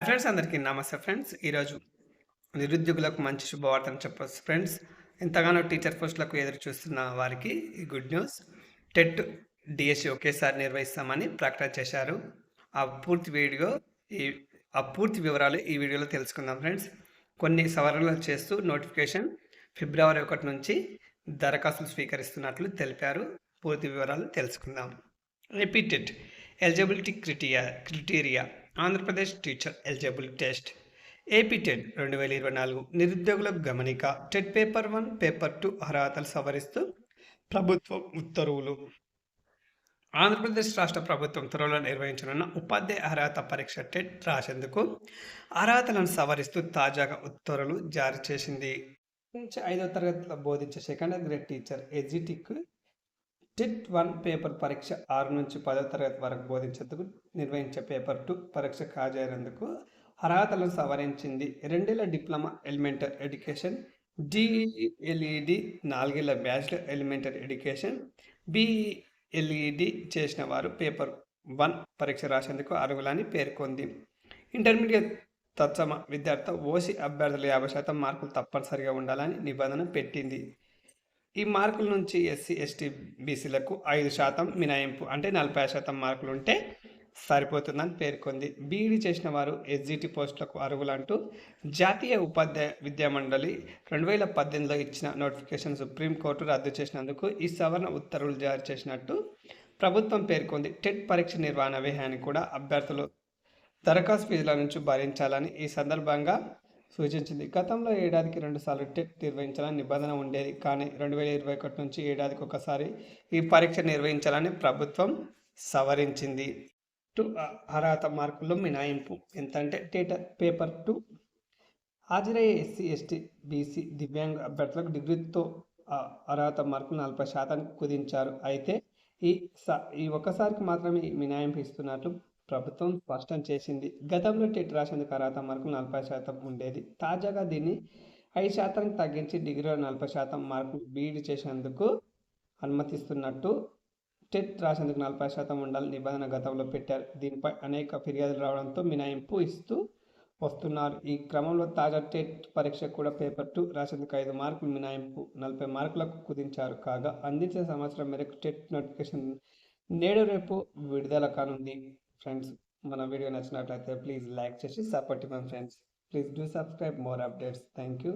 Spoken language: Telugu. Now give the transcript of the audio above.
ఫ్రెండ్స్ అందరికీ నమస్తే ఫ్రెండ్స్. ఈరోజు నిరుద్యోగులకు మంచి శుభవార్తను చెప్పవచ్చు ఫ్రెండ్స్. ఎంతగానో టీచర్ పోస్టులకు ఎదురు చూస్తున్న వారికి ఈ గుడ్ న్యూస్. టెట్ డిఎస్సి ఒకేసారి నిర్వహిస్తామని ప్రకటన చేశారు. ఆ పూర్తి వీడియో ఈ ఆ పూర్తి వివరాలు ఈ వీడియోలో తెలుసుకుందాం ఫ్రెండ్స్. కొన్ని సవరణలు చేస్తూ నోటిఫికేషన్ ఫిబ్రవరి ఒకటి నుంచి దరఖాస్తులు స్వీకరిస్తున్నట్లు తెలిపారు. పూర్తి వివరాలు తెలుసుకుందాం. Repeated. Eligibility criteria criteria. Andhra Pradesh teacher eligible test AP TET రెండు వేల ఇరవై నాలుగు నిరుద్యోగులకు గమనిక TET paper one paper two అర్హతలు సవరిస్తూ ప్రభుత్వం ఉత్తర్వులు. ఆంధ్రప్రదేశ్ రాష్ట్ర ప్రభుత్వం త్వరలో నిర్వహించనున్న ఉపాధ్యాయ అర్హత పరీక్ష టెట్ రాసేందుకు అర్హతలను సవరిస్తూ తాజాగా ఉత్తర్వులు జారీ చేసింది. నుంచి ఐదో తరగతిలో బోధించే సెకండ్ గ్రేడ్ టీచర్ ఎజిటిక్ టిట్ వన్ పేపర్ పరీక్ష ఆరు నుంచి పదో తరగతి వరకు బోధించేందుకు నిర్వహించే పేపర్ టూ పరీక్ష హాజరైనందుకు అర్హతలను సవరించింది రెండేళ్ళ డిప్లొమా ఎలిమెంటరీ ఎడ్యుకేషన్ డిఎల్ఈడి నాలుగేళ్ళ బ్యాచిలర్ ఎలిమెంటరీ ఎడ్యుకేషన్ బిఎల్ఈడి చేసిన వారు పేపర్ వన్ పరీక్ష రాసేందుకు అర్హులని పేర్కొంది. ఇంటర్మీడియట్ తత్సమ విద్యార్థి ఓసీ అభ్యర్థులు యాభై శాతం మార్కులు తప్పనిసరిగా ఉండాలని నిబంధన పెట్టింది. ఈ మార్కుల నుంచి ఎస్సీ ఎస్టీ బీసీలకు ఐదు శాతం మినాయింపు అంటే నలభై శాతం మార్కులు ఉంటే సరిపోతుందని పేర్కొంది. బీఈడీ చేసిన వారు ఎస్జిటి పోస్టులకు అర్హులంటూ జాతీయ ఉపాధ్యాయ విద్యా మండలి రెండు వేల పద్దెనిమిదిలో ఇచ్చిన నోటిఫికేషన్ సుప్రీంకోర్టు రద్దు చేసినందుకు ఈ సవరణ ఉత్తర్వులు జారీ చేసినట్టు ప్రభుత్వం పేర్కొంది. టెట్ పరీక్ష నిర్వహణ వ్యయాన్ని కూడా అభ్యర్థులు దరఖాస్తు ఫీజుల నుంచి భరించాలని ఈ సందర్భంగా సూచించింది. గతంలో ఏడాదికి రెండుసార్లు టెట్ నిర్వహించాలని నిబంధన ఉండేది. కానీ రెండు వేల ఇరవై ఒకటి నుంచి ఏడాదికి ఒకసారి ఈ పరీక్ష నిర్వహించాలని ప్రభుత్వం సవరించింది. టు అర్హత మార్కుల్లో మినాయింపు ఎంత అంటే టేటర్ పేపర్ టు హాజరయ్యే ఎస్సీ ఎస్టీ బీసీ దివ్యాంగ అభ్యర్థులకు డిగ్రీతో అర్హత మార్కులు నలభై శాతానికి కుదించారు. అయితే ఈ స ఈ ఒక్కసారికి మాత్రమే మినాయింపు ఇస్తున్నట్లు ప్రభుత్వం స్పష్టం చేసింది. గతంలో టెట్ రాసేందుకు అర్హత మార్కులు నలభై శాతం ఉండేది. తాజాగా దీన్ని ఐదు శాతానికి తగ్గించి డిగ్రీలో నలభై శాతం మార్కులు బీఈడి చేసేందుకు అనుమతిస్తున్నట్టు టెట్ రాసేందుకు నలభై శాతం ఉండాలని నిబంధన గతంలో పెట్టారు. దీనిపై అనేక ఫిర్యాదులు రావడంతో మినాయింపు ఇస్తూ వస్తున్నారు. ఈ క్రమంలో తాజా టెట్ పరీక్ష కూడా పేపర్ టూ రాసేందుకు ఐదు మార్కులు మినాయింపు నలభై మార్కులకు కుదించారు. కాగా అందించిన సంవత్సరం మేరకు టెట్ నోటిఫికేషన్ నేడు రేపు విడుదల కానుంది. ఫ్రెండ్స్ మన వీడియో నచ్చినట్లయితే ప్లీజ్ లైక్ చేసి సపోర్ట్ ఇవ్వండి friends. Please do subscribe more updates. Thank you